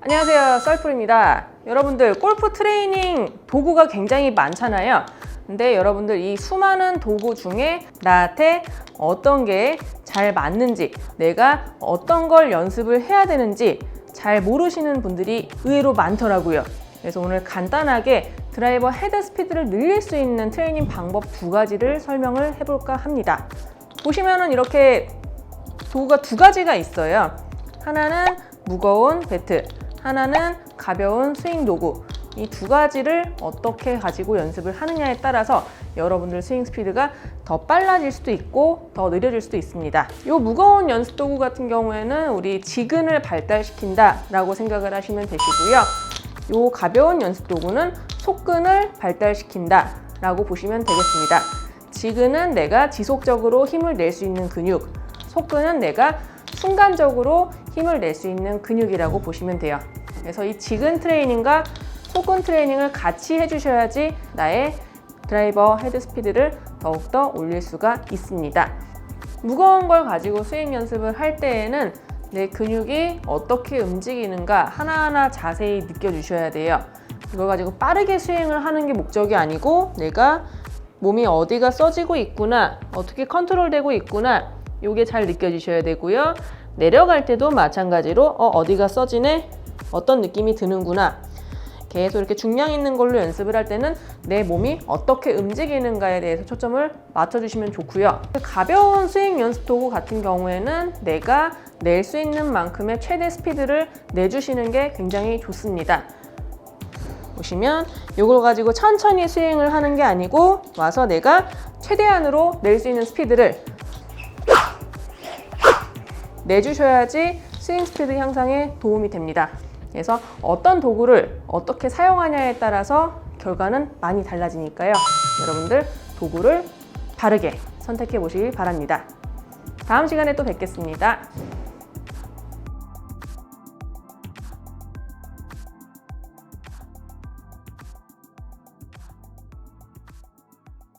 안녕하세요 썰풀입니다. 여러분들 골프 트레이닝 도구가 굉장히 많잖아요. 근데 여러분들 이 수많은 도구 중에 나한테 어떤 게 잘 맞는지 내가 어떤 걸 연습을 해야 되는지 잘 모르시는 분들이 의외로 많더라고요. 그래서 오늘 간단하게 드라이버 헤드 스피드를 늘릴 수 있는 트레이닝 방법 두 가지를 설명을 해볼까 합니다. 보시면은 이렇게 도구가 두 가지가 있어요. 하나는 무거운 배트, 하나는 가벼운 스윙 도구. 이 두 가지를 어떻게 가지고 연습을 하느냐에 따라서 여러분들 스윙 스피드가 더 빨라질 수도 있고 더 느려질 수도 있습니다. 이 무거운 연습 도구 같은 경우에는 우리 지근을 발달시킨다라고 생각을 하시면 되시고요. 이 가벼운 연습 도구는 속근을 발달시킨다라고 보시면 되겠습니다. 지근은 내가 지속적으로 힘을 낼 수 있는 근육, 속근은 내가 순간적으로 힘을 낼 수 있는 근육이라고 보시면 돼요. 그래서 이 지근 트레이닝과 속근 트레이닝을 같이 해주셔야지 나의 드라이버 헤드 스피드를 더욱더 올릴 수가 있습니다. 무거운 걸 가지고 스윙 연습을 할 때에는 내 근육이 어떻게 움직이는가 하나하나 자세히 느껴주셔야 돼요. 이걸 가지고 빠르게 스윙을 하는 게 목적이 아니고 내가 몸이 어디가 써지고 있구나, 어떻게 컨트롤되고 있구나, 이게 잘 느껴지셔야 되고요. 내려갈 때도 마찬가지로 어, 어디가 써지네, 어떤 느낌이 드는구나. 계속 이렇게 중량 있는 걸로 연습을 할 때는 내 몸이 어떻게 움직이는가에 대해서 초점을 맞춰주시면 좋고요. 가벼운 스윙 연습 도구 같은 경우에는 내가 낼 수 있는 만큼의 최대 스피드를 내주시는 게 굉장히 좋습니다. 보시면 이걸 가지고 천천히 스윙을 하는 게 아니고 와서 내가 최대한으로 낼 수 있는 스피드를 내주셔야지 스윙 스피드 향상에 도움이 됩니다. 그래서 어떤 도구를 어떻게 사용하냐에 따라서 결과는 많이 달라지니까요. 여러분들 도구를 바르게 선택해 보시길 바랍니다. 다음 시간에 또 뵙겠습니다.